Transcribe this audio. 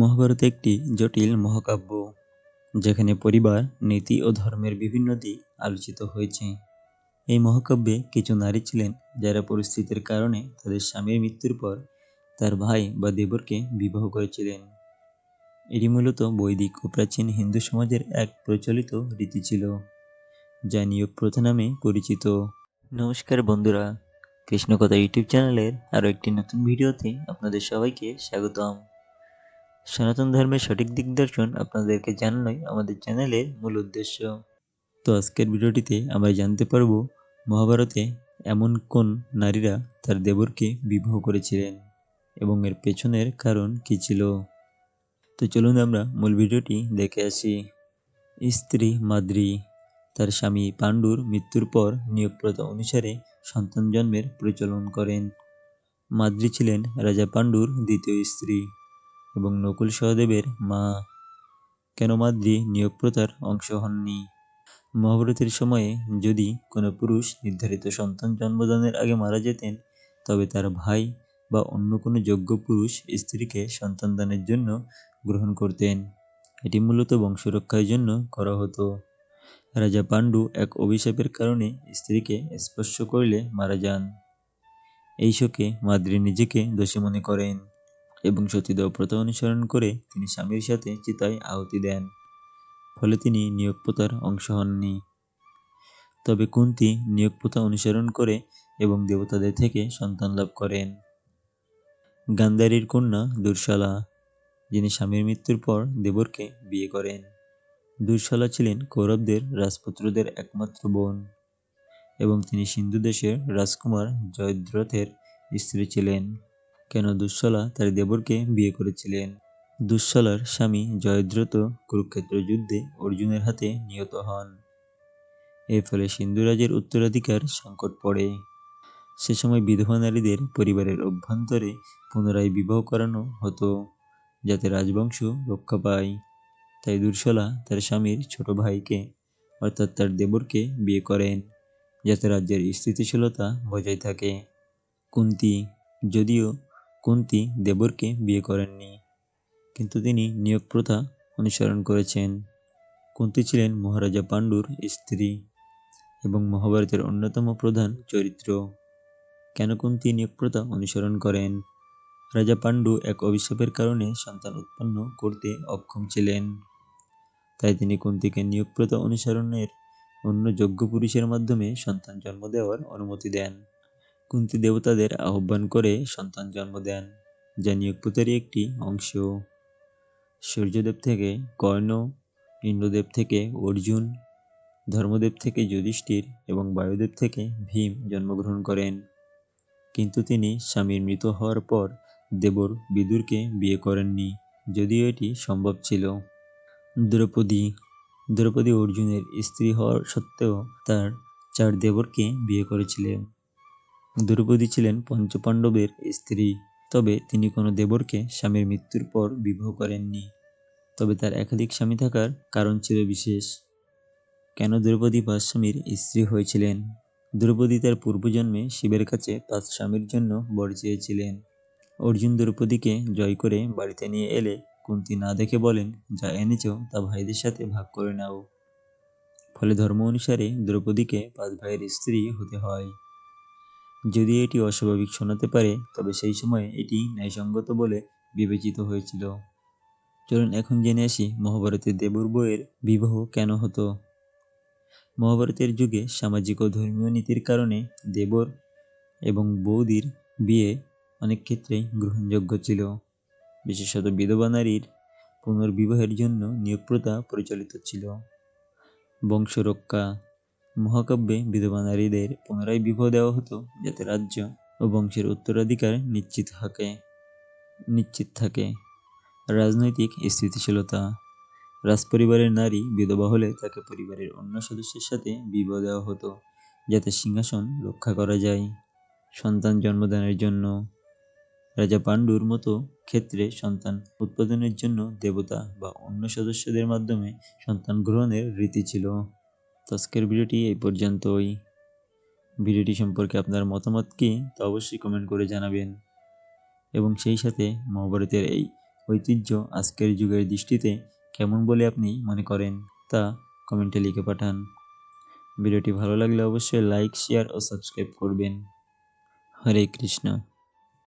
মহাভারত একটি জটিল মহাকাব্য, যেখানে পরিবার, নীতি ও ধর্মের বিভিন্ন দিক আলোচিত হয়েছে। এই মহাকাব্যে কিছু নারী ছিলেন যারা পরিস্থিতির কারণে তাদের স্বামীর মৃত্যুর পর তার ভাই বা দেবরকে বিবাহ করেছিলেন। এটি মূলত বৈদিক ও প্রাচীন হিন্দু সমাজের এক প্রচলিত রীতি ছিল, যা নিয়োগ প্রথা নামে পরিচিত। নমস্কার বন্ধুরা, কৃষ্ণকথা ইউটিউব চ্যানেলের আরও একটি নতুন ভিডিওতে আপনাদের সবাইকে স্বাগতম। সনাতন ধর্মের সঠিক দিগদর্শন আপনাদেরকে জানানোই আমাদের চ্যানেলের মূল উদ্দেশ্য। তো আজকের ভিডিওটিতে আমরা জানতে পারব মহাভারতে এমন কোন নারীরা তার দেবরকে বিবাহ করেছিলেন এবং এর পেছনের কারণ কী ছিল? তো চলুন আমরা মূল ভিডিওটি দেখে আসি। স্ত্রী মাদ্রি, তার স্বামী পাণ্ডুর মৃত্যুর পর নিয়োগ প্রথা অনুসারে সন্তান জন্মের প্রচলন করেন। মাদ্রি ছিলেন রাজা পাণ্ডুর দ্বিতীয় স্ত্রী। এবং নকুল সহদেবের মা কেন মাদ্রি নিয়োগ প্রথার অংশ হননি। মহাভারতের সময়ে যদি কোনো পুরুষ নির্ধারিত সন্তান জন্মদানের আগে মারা যেতেন, তবে তার ভাই বা অন্য কোনো যোগ্য পুরুষ স্ত্রীকে সন্তান দানের জন্য গ্রহণ করতেন। এটি মূলত বংশরক্ষার জন্য করা হতো। রাজা পাণ্ডু এক অভিশাপের কারণে স্ত্রীকে স্পর্শ করলে মারা যান। এই শোকে মাদ্রি নিজেকে দোষী মনে করেন। এবং সতীদাহ প্রথা অনুসরণ করে তিনি স্বামীর সাথে চিতায় আহুতি দেন, ফলে তিনি নিয়োগ প্রথার অংশ হননি। তবে কুন্তি নিয়োগ প্রথা অনুসরণ করে এবং দেবতাদের থেকে সন্তান লাভ করেন। গান্ধারীর কন্যা দুর্শালা, যিনি স্বামীর মৃত্যুর পর দেবরকে বিয়ে করেন। দুর্শালা ছিলেন কৌরবদের রাজপুত্রদের একমাত্র বোন এবং তিনি সিন্ধু দেশের রাজকুমার জয়দ্রথের স্ত্রী ছিলেন। কেন দুঃশলা তার দেবরকে বিয়ে করেছিলেন? দুঃশলার স্বামী জয়দ্রত কুরুক্ষেত্র যুদ্ধে অর্জুনের হাতে নিহত হন। এর ফলে সিন্ধুরাজের উত্তরাধিকার সংকট পড়ে। সে সময় বিধবা নারীদের পরিবারের অভ্যন্তরে পুনরায় বিবাহ করানো হতো, যাতে রাজবংশ রক্ষা পায়। তাই দুর্শলা তার স্বামীর ছোট ভাইকে, অর্থাৎ তার দেবরকে বিয়ে করেন, যাতে রাজ্যের স্থিতিশীলতা বজায় থাকে। কুন্তি, যদিও কুন্তি দেবরকে বিয়ে করেননি, কিন্তু তিনি নিয়োগ প্রথা অনুসরণ করেছেন। কুন্তি ছিলেন মহারাজা পাণ্ডুর স্ত্রী এবং মহাভারতের অন্যতম প্রধান চরিত্র। কেন কুন্তি নিয়োগ প্রথা অনুসরণ করেন? রাজা পাণ্ডু এক অভিশাপের কারণে সন্তান উৎপন্ন করতে অক্ষম ছিলেন। তাই তিনি কুন্তিকে নিয়োগ প্রথা অনুসরণের অন্য যোগ্য পুরুষের মাধ্যমে সন্তান জন্ম দেওয়ার অনুমতি দেন। কুন্তি দেবতাদের আহ্বান করে সন্তান জন্ম দেন, যা নিয়োগ প্রথারই একটি অংশ। সূর্যদেব থেকে কর্ণ, ইন্দ্রদেব থেকে অর্জুন, ধর্মদেব থেকে যুধিষ্ঠির এবং বায়ুদেব থেকে ভীম জন্মগ্রহণ করেন। কিন্তু তিনি স্বামীর মৃত হওয়ার পর দেবর বিদুরকে বিয়ে করেননি, যদিও এটি সম্ভব ছিল। দ্রৌপদী দ্রৌপদী অর্জুনের স্ত্রী হওয়ার সত্ত্বেও তার চার দেবরকে বিয়ে করেছিলেন। দ্রৌপদী ছিলেন পঞ্চপাণ্ডবের স্ত্রী। তবে তিনি কোনো দেবরকে স্বামীর মৃত্যুর পর বিবাহ করেননি। তবে তার একাধিক স্বামী থাকার কারণ ছিল বিশেষ। কেন দ্রৌপদী পাঁচ স্বামীর স্ত্রী হয়েছিলেন? দ্রৌপদী তার পূর্বজন্মে শিবের কাছে পাঁচ স্বামীর জন্য বর চেয়েছিলেন। অর্জুন দ্রৌপদীকে জয় করে বাড়িতে নিয়ে এলে কুন্তি না দেখে বলেন, যা এনেছ তা ভাইদের সাথে ভাগ করে নাও। ফলে ধর্ম অনুসারে দ্রৌপদীকে পাঁচ ভাইয়ের স্ত্রী হতে হয়। যদি এটি অস্বাভাবিক শোনাতে পারে, তবে সেই সময়ে এটি ন্যায়সঙ্গত বলে বিবেচিত হয়েছিল। চলুন এখন জেনে আসি মহাভারতের দেবর বইয়ের বিবাহ কেন হতো। মহাভারতের যুগে সামাজিক ও ধর্মীয় নীতির কারণে দেবর এবং বৌদির বিয়ে অনেক ক্ষেত্রেই গ্রহণযোগ্য ছিল। বিশেষত বিধবা নারীর পুনর্বিবাহের জন্য নিয়োগ প্রথা প্রচলিত ছিল। বংশরক্ষা মহাকাব্যে বিধবা নারীদের পুনরায় বিবাহ দেওয়া হতো যাতে রাজ্য ও বংশের উত্তরাধিকার নিশ্চিত থাকে নিশ্চিত থাকে। রাজনৈতিক স্থিতিশীলতা। রাজপরিবারের নারী বিধবা হলে তাকে পরিবারের অন্য সদস্যের সাথে বিবাহ দেওয়া হতো যাতে সিংহাসন রক্ষা করা যায়। সন্তান জন্মদানের জন্য। রাজা পাণ্ডুর মতো ক্ষেত্রে সন্তান উৎপাদনের জন্য দেবতা বা অন্য সদস্যদের মাধ্যমে সন্তান গ্রহণের রীতি ছিল। তো আজকের ভিডিওটি এই পর্যন্তই। ভিডিওটি সম্পর্কে আপনার মতামত কি, তা অবশ্যই কমেন্ট করে জানাবেন। এবং সেই সাথে মহাভারতের এই ঐতিহ্য আজকের যুগের দৃষ্টিতে কেমন বলে আপনি মনে করেন, তা কমেন্টে লিখে পাঠান। ভিডিওটি ভালো লাগলে অবশ্যই লাইক শেয়ার ও সাবস্ক্রাইব করবেন। হরে কৃষ্ণ।